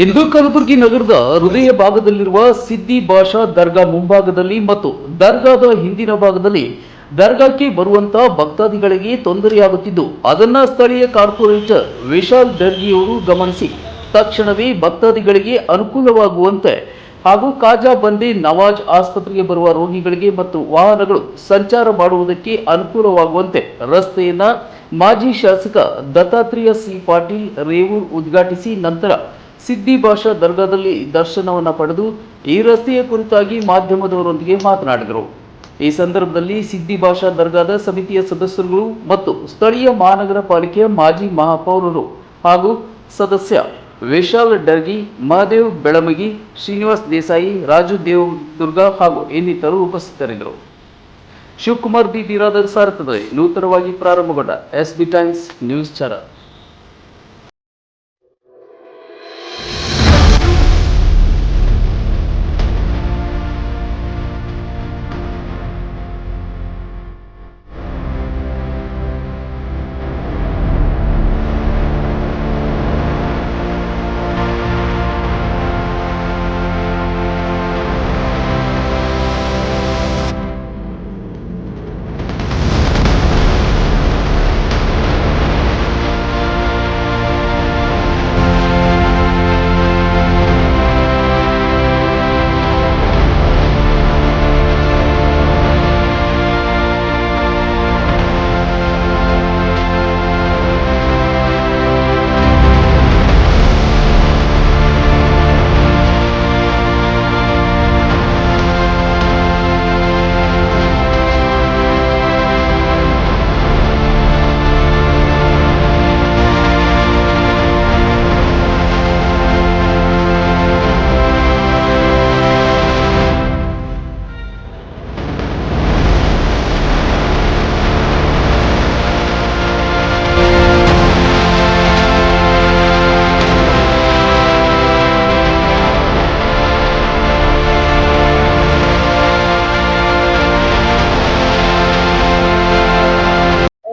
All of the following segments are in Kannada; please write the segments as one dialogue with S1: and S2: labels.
S1: ಇಂದು ಕಲಬುರಗಿ ನಗರದ ಹೃದಯ ಭಾಗದಲ್ಲಿರುವ ಸಿದ್ದಿ ಭಾಷಾ ದರ್ಗಾ ಮುಂಭಾಗದಲ್ಲಿ ಮತ್ತು ದರ್ಗಾದ ಹಿಂದಿನ ಭಾಗದಲ್ಲಿ ದರ್ಗಾಕ್ಕೆ ಬರುವಂತ ಭಕ್ತಾದಿಗಳಿಗೆ ತೊಂದರೆಯಾಗುತ್ತಿದ್ದು, ಅದನ್ನ ಸ್ಥಳೀಯ ಕಾರ್ಪೊರೇಟರ್ ವಿಶಾಲ್ ದರ್ಗಿಯವರು ಗಮನಿಸಿ, ತಕ್ಷಣವೇ ಭಕ್ತಾದಿಗಳಿಗೆ ಅನುಕೂಲವಾಗುವಂತೆ ಹಾಗೂ ಕಾಜಾ ಬಂದಿ ನವಾಜ್ ಆಸ್ಪತ್ರೆಗೆ ಬರುವ ರೋಗಿಗಳಿಗೆ ಮತ್ತು ವಾಹನಗಳು ಸಂಚಾರ ಮಾಡುವುದಕ್ಕೆ ಅನುಕೂಲವಾಗುವಂತೆ ರಸ್ತೆಯನ್ನ ಮಾಜಿ ಶಾಸಕ ದತ್ತಾತ್ರೇಯ ಸಿ ಪಾಟೀಲ್ ರೇವೂರ್ ಉದ್ಘಾಟಿಸಿ ನಂತರ ಸಿದ್ದಿ ಭಾಷಾ ದರ್ಗಾದಲ್ಲಿ ದರ್ಶನವನ್ನು ಪಡೆದು ಈ ರಸ್ತೆಯ ಕುರಿತಾಗಿ ಮಾಧ್ಯಮದವರೊಂದಿಗೆ ಮಾತನಾಡಿದರು. ಈ ಸಂದರ್ಭದಲ್ಲಿ ಸಿದ್ದಿ ಭಾಷಾ ದರ್ಗಾದ ಸಮಿತಿಯ ಸದಸ್ಯರುಗಳು ಮತ್ತು ಸ್ಥಳೀಯ ಮಹಾನಗರ ಪಾಲಿಕೆಯ ಮಾಜಿ ಮಹಾಪೌರರು ಹಾಗೂ ಸದಸ್ಯ ವಿಶಾಲ್ ಡರ್ಗಿ, ಮಹಾದೇವ್ ಬೆಳಮಗಿ, ಶ್ರೀನಿವಾಸ್ ದೇಸಾಯಿ, ರಾಜು ದೇವ್ ದುರ್ಗಾ ಹಾಗೂ ಇನ್ನಿತರರು ಉಪಸ್ಥಿತರಿದ್ದರು. ಶಿವಕುಮಾರ್ ಬಿ. ಬಿರಾದರ್ ಸಾರಥದಲ್ಲಿ ನೂತನವಾಗಿ ಪ್ರಾರಂಭಗೊಂಡ S B times news channel.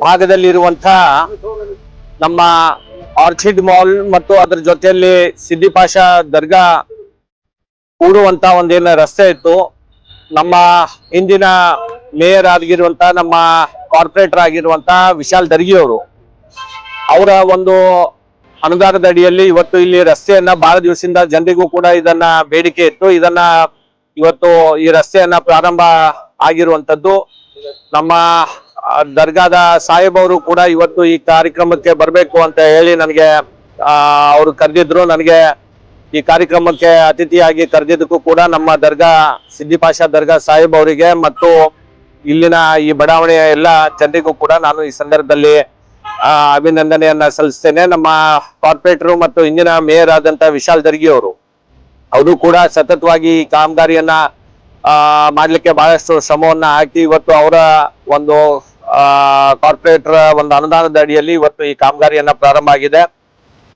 S2: ಭಾಗದಲ್ಲಿರುವಂತಹ ನಮ್ಮ ಆರ್ಚಿಡ್ ಮಾಲ್ ಮತ್ತು ಅದರ ಜೊತೆಯಲ್ಲಿ ಸಿದ್ದಿಪಾಷ ದರ್ಗಾ ಕೂಡುವಂತ ಒಂದೇನ ರಸ್ತೆ ಇತ್ತು. ನಮ್ಮ ಹಿಂದಿನ ಮೇಯರ್ ಆಗಿರುವಂತ ನಮ್ಮ ಕಾರ್ಪೊರೇಟರ್ ಆಗಿರುವಂತ ವಿಶಾಲ್ ದರ್ಗಿ ಅವರು ಒಂದು ಅನುದಾನದ ಅಡಿಯಲ್ಲಿ ಇವತ್ತು ಇಲ್ಲಿ ರಸ್ತೆಯನ್ನ ಬಹಳ ದಿವಸದಿಂದ ಜನರಿಗೂ ಕೂಡ ಇದನ್ನ ಬೇಡಿಕೆ ಇತ್ತು. ಇದನ್ನ ಇವತ್ತು ಈ ರಸ್ತೆಯನ್ನ ಪ್ರಾರಂಭ ಆಗಿರುವಂತದ್ದು ನಮ್ಮ ದರ್ಗಾದ ಸಾಹೇಬ್ ಅವರು ಕೂಡ ಇವತ್ತು ಈ ಕಾರ್ಯಕ್ರಮಕ್ಕೆ ಬರಬೇಕು ಅಂತ ಹೇಳಿ ನನಗೆ ಅವರು ಕರೆದಿದ್ರು. ನನಗೆ ಈ ಕಾರ್ಯಕ್ರಮಕ್ಕೆ ಅತಿಥಿಯಾಗಿ ಕರೆದಿದ್ದಕ್ಕೂ ಕೂಡ ನಮ್ಮ ದರ್ಗಾ ಸಿದ್ದಿಪಾಷಾ ದರ್ಗಾ ಸಾಹೇಬ್ ಅವರಿಗೆ ಮತ್ತು ಇಲ್ಲಿನ ಈ ಬಡಾವಣೆಯ ಎಲ್ಲ ಜನರಿಗೂ ಕೂಡ ನಾನು ಈ ಸಂದರ್ಭದಲ್ಲಿ ಅಭಿನಂದನೆಯನ್ನ ಸಲ್ಲಿಸ್ತೇನೆ. ನಮ್ಮ ಕಾರ್ಪೊರೇಟರ್ ಮತ್ತು ಇಂದಿನ ಮೇಯರ್ ಆದಂತ ವಿಶಾಲ್ ದರ್ಗಿ ಅವರು ಅವರು ಕೂಡ ಸತತವಾಗಿ ಈ ಕಾಮಗಾರಿಯನ್ನ ಮಾಡಲಿಕ್ಕೆ ಬಹಳಷ್ಟು ಶ್ರಮವನ್ನ ಹಾಕಿ ಇವತ್ತು ಅವರ ಒಂದು ಕಾರ್ಪೊರೇಟರ್ ಒಂದು ಅನುದಾನದ ಅಡಿಯಲ್ಲಿ ಇವತ್ತು ಈ ಕಾಮಗಾರಿಯನ್ನ ಪ್ರಾರಂಭ ಆಗಿದೆ.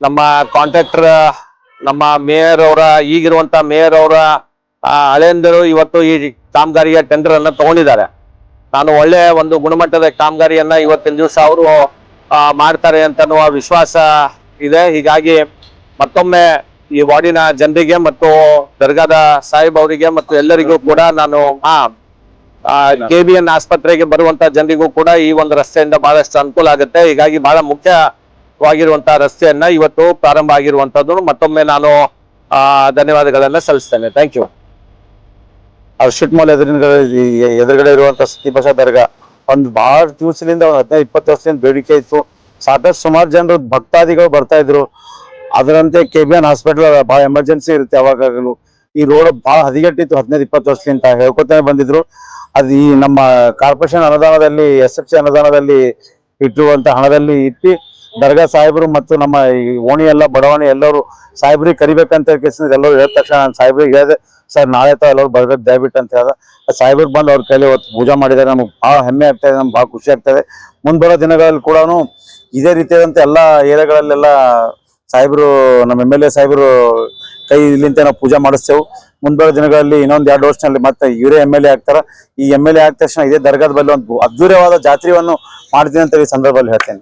S2: ನಮ್ಮ ಕಾಂಟ್ರಾಕ್ಟರ್, ನಮ್ಮ ಮೇಯರ್ ಅವರ, ಈಗಿರುವಂತ ಮೇಯರ್ ಅವರ ಅಳೆಯಂದರು ಇವತ್ತು ಈ ಕಾಮಗಾರಿಯ ಟೆಂಡರ್ ಅನ್ನ ತಗೊಂಡಿದ್ದಾರೆ. ನಾನು ಒಳ್ಳೆ ಒಂದು ಗುಣಮಟ್ಟದ ಕಾಮಗಾರಿಯನ್ನ ಇವತ್ತಿನ ದಿವಸ ಅವರು ಮಾಡ್ತಾರೆ ಅಂತನ್ನುವ ವಿಶ್ವಾಸ ಇದೆ. ಹೀಗಾಗಿ ಮತ್ತೊಮ್ಮೆ ಈ ವಾರ್ಡಿನ ಜನರಿಗೆ ಮತ್ತು ದರ್ಗಾದ ಸಾಹೇಬ್ ಅವರಿಗೆ ಮತ್ತು ಎಲ್ಲರಿಗೂ ಕೂಡ ನಾನು, ಆ ಕೆ ಬಿ ಎನ್ ಆಸ್ಪತ್ರೆಗೆ ಬರುವಂತ ಜನರಿಗೂ ಕೂಡ ಈ ಒಂದು ರಸ್ತೆಯಿಂದ ಬಹಳಷ್ಟು ಅನುಕೂಲ ಆಗುತ್ತೆ. ಹೀಗಾಗಿ ಬಹಳ ಮುಖ್ಯವಾಗಿರುವಂತಹ ರಸ್ತೆಯನ್ನ ಇವತ್ತು ಪ್ರಾರಂಭ ಆಗಿರುವಂತದ್ದು. ಮತ್ತೊಮ್ಮೆ ನಾನು, ಆ, ಧನ್ಯವಾದಗಳನ್ನ ಸಲ್ಲಿಸ್ತೇನೆ. ಥ್ಯಾಂಕ್ ಯು
S3: ಅರ್ಷಿಟ್ ಮಾಲ್ ಎದುರುಗಡೆ ಇರುವಂತ ಸತಿಭಾಷಾ ದರ್ಗಾ, ಒಂದು ಬಹಳ ದಿವಸದಿಂದ ಒಂದು ಹದಿನೈದು, ಇಪ್ಪತ್ತು ವರ್ಷದಿಂದ ಬೇಡಿಕೆ ಇತ್ತು. ಸಾಕಷ್ಟು ಸುಮಾರು ಜನರು, ಭಕ್ತಾದಿಗಳು ಬರ್ತಾ ಇದ್ರು. ಅದರಂತೆ ಕೆ ಬಿ ಎನ್ ಹಾಸ್ಪಿಟಲ್ ಬಹಳ ಎಮರ್ಜೆನ್ಸಿ ಇರುತ್ತೆ ಯಾವಾಗಲೂ ಈ ರೋಡ್ ಬಹಳ ಹದಿಗೆಟ್ಟಿತ್ತು ಹದಿನೈದು, ಇಪ್ಪತ್ತು ವರ್ಷದಿಂದ ಹೇಳ್ಕೊತಾನೆ ಬಂದಿದ್ರು. ಅದು ಈ ನಮ್ಮ ಕಾರ್ಪೊರೇಷನ್ ಅನುದಾನದಲ್ಲಿ, ಎಸ್ ಎಫ್ ಸಿ ಅನುದಾನದಲ್ಲಿ ಇಟ್ಟಿರುವಂತ ಹಣದಲ್ಲಿ ಇಟ್ಟು ದರ್ಗಾ ಸಾಹೇಬರು ಮತ್ತು ನಮ್ಮ ಈ ಓಣಿ ಎಲ್ಲ, ಬಡವಣಿ ಎಲ್ಲರೂ ಸಾಹೇಬ್ರಿಗೆ ಕರಿಬೇಕಂತ ಎಲ್ಲರೂ ಹೇಳಿದ ತಕ್ಷಣ ನಾನು ಸಾಹೇಬ್ರಿಗೆ ಹೇಳಿದೆ, ಸರ್, ನಾಳೆ ತ ಎಲ್ಲರೂ ಬರ್ಬೇಕು, ದಯವಿಟ್ಟು ಅಂತ ಹೇಳ್ದ. ಸಾಹೇಬ್ರಿಗೆ ಬಂದು ಅವ್ರ ಕೈಲಿ ಇವತ್ತು ಪೂಜೆ ಮಾಡಿದ್ದಾರೆ. ನಮ್ಗೆ ಭಾಳ ಹೆಮ್ಮೆ ಆಗ್ತಾ ಇದೆ, ನಮ್ಗೆ ಭಾಳ ಖುಷಿ ಆಗ್ತಾ ಇದೆ. ಮುಂದೆ ದಿನಗಳಲ್ಲಿ ಕೂಡ ಇದೇ ರೀತಿಯಾದಂಥ ಎಲ್ಲ ಏರಿಯಾಗಳಲ್ಲೆಲ್ಲ ಸಾಹೇಬರು, ನಮ್ಮ ಎಂ ಎಲ್ ಎ ಸಾಹೇಬರು ಕೈ ಇಲ್ಲಿಂದ ನಾವು ಪೂಜೆ ಮಾಡಿಸ್ತೇವೆ. ಮುಂಬರುವ ದಿನಗಳಲ್ಲಿ ಇನ್ನೊಂದ್ ಎರಡು ವರ್ಷದಲ್ಲಿ ಮತ್ತೆ ಇವರೇ ಎಂ ಎಲ್ ಎ ಆಗ್ತಾರ. ಈ ಎಂ ಎಲ್ ಎ ಆದ ತಕ್ಷಣ ಇದೇ ದರ್ಗಾದ ಬಲ್ಲಿ ಒಂದು ಅದ್ದೂರ್ಯವಾದ ಜಾತ್ರೆಯನ್ನು ಮಾಡ್ತೀನಿ ಅಂತ ಈ ಸಂದರ್ಭದಲ್ಲಿ ಹೇಳ್ತೇನೆ.